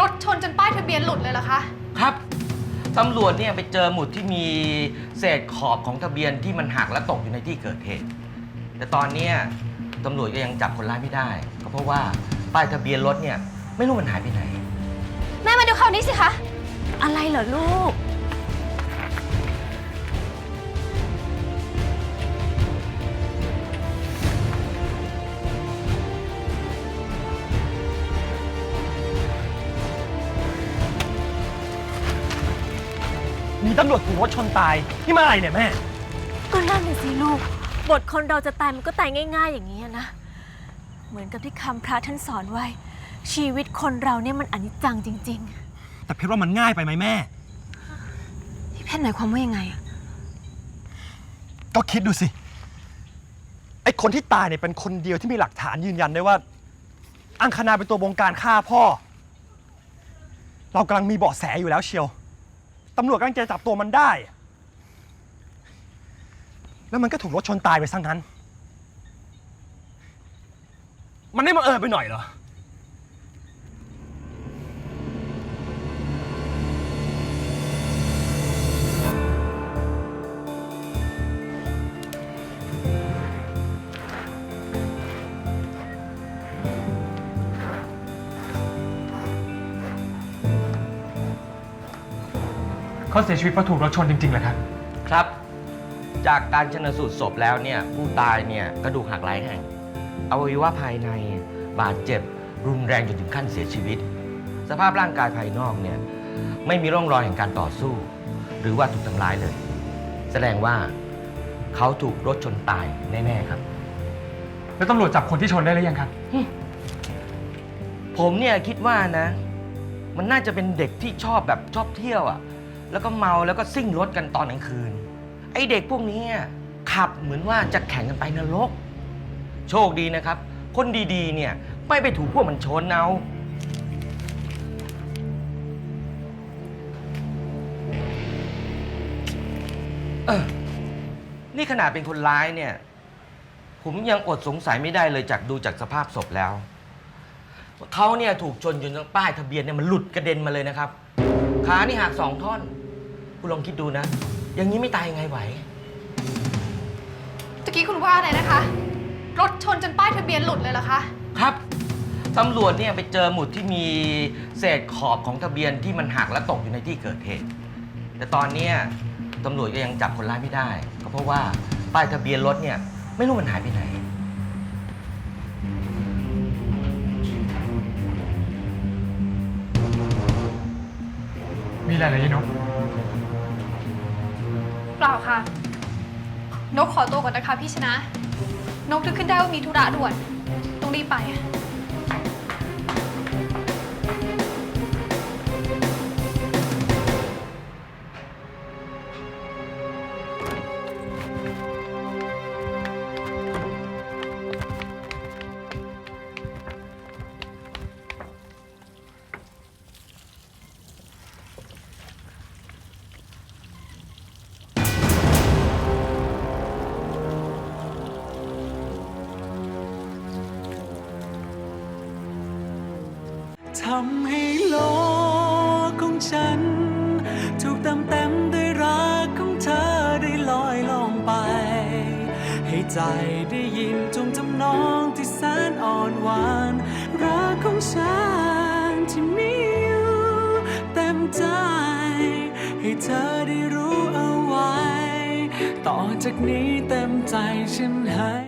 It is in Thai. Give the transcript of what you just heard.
รถชนจนป้ายทะเบียนหลุดเลยเหรอคะ ครับตำรวจเนี่ยไปเจอหมุดที่มีเศษขอบของทะเบียนที่มันหักและตกอยู่ในที่เกิดเหตุ แต่ตอนเนี้ยตำรวจก็ยังจับคนร้ายไม่ได้ ก็เพราะว่าป้ายทะเบียนรถเนี่ยไม่รู้มันหายไปไหน แม่มาดูคราวนี้สิคะ อะไรเหรอลูก มีตำรวจถูกรถชนตาย นี่มาอะไรเนี่ยแม่ ก็นั่นน่ะสิลูก บทคนเราจะตายมันก็ตายง่าย ๆ อย่างนี้อะนะ เหมือนกับที่คำพระท่านสอนไว้ ชีวิตคนเราเนี่ยมันอนิจจังจริง แต่เพชรว่ามันง่ายไปไหมแม่ ๆ พี่เพชรหมายความว่ายังไงอะก็คิดดูสิ ไอ้คนที่ตายเนี่ยเป็นคนเดียวที่มีหลักฐานยืนยันได้ว่า อังคณาเป็นตัวบงการฆ่าพ่อ เรากำลังมีเบาะแสอยู่แล้วเชียว ตำรวจกำลังจะจับตัวมันได้ แล้วมันก็ถูกรถชนตายไปซะงั้น มันไม่มาเออไปหน่อยเหรอ เขาเสียชีวิตเพราะถูกรถชนจริงๆเหรอครับ ครับ จากการชนสูตรศพแล้วเนี่ยผู้ตายเนี่ยกระดูกหักหลายแห่งอวัยวะภายในบาดเจ็บรุนแรงจนถึงขั้นเสียชีวิต สภาพร่างกายภายนอกเนี่ยไม่มีร่องรอยแห่งการต่อสู้ หรือว่าถูกทำร้ายเลย แสดงว่าเขาถูกรถชนตายแน่ๆครับ แล้วตำรวจจับคนที่ชนได้หรือยังครับ ผมเนี่ยคิดว่านะ มันน่าจะเป็นเด็กที่ชอบแบบชอบเที่ยวอะ่ะ แล้วก็เมาแล้วก็ซิ่งรถกันตอนกลางคืน ไอเด็กพวกนี้ขับเหมือนว่าจะแข่งกันไปนรก โชคดีนะครับ คนดีๆ เนี่ยไม่ไปถูกพวกมันชนเอาเออนี่ขนาดเป็นคนร้ายเนี่ย ผมยังอดสงสัยไม่ได้เลยจากดูจากสภาพศพแล้ว เขาเนี่ยถูกชนจนทั้งป้ายทะเบียนเนี่ยมันหลุดกระเด็นมาเลยนะครับ ขานี่หักสองท่อน คุณลองคิดดูนะ อย่างนี้ไม่ตายยังไงไหว ตะกี้คุณว่าอะไรนะคะ รถชนจนป้ายทะเบียนหลุดเลยเหรอคะ ครับ ตำรวจเนี่ยไปเจอหมุดที่มีเศษขอบของทะเบียนที่มันหักและตกอยู่ในที่เกิดเหตุ แต่ตอนเนี้ยตำรวจก็ยังจับคนร้ายไม่ได้ ก็เพราะว่าป้ายทะเบียนรถเนี่ยไม่รู้มันหายไปไหน มีอะไรเหรอยายนก เปล่าค่ะ นกขอตัวก่อนนะคะพี่ชนะ นกนึกขึ้นได้ว่ามีธุระด่วน ต้องรีบไป ทำให้โลกของฉัน ถูกเต็มเต็มด้วยรักของเธอได้ลอยลงไป ให้ใจได้ยินจงจำนองที่แสนอ่อนหวาน รักของฉันที่มีอยู่เต็มใจ ให้เธอได้รู้เอาไว้ ต่อจากนี้เต็มใจฉันให้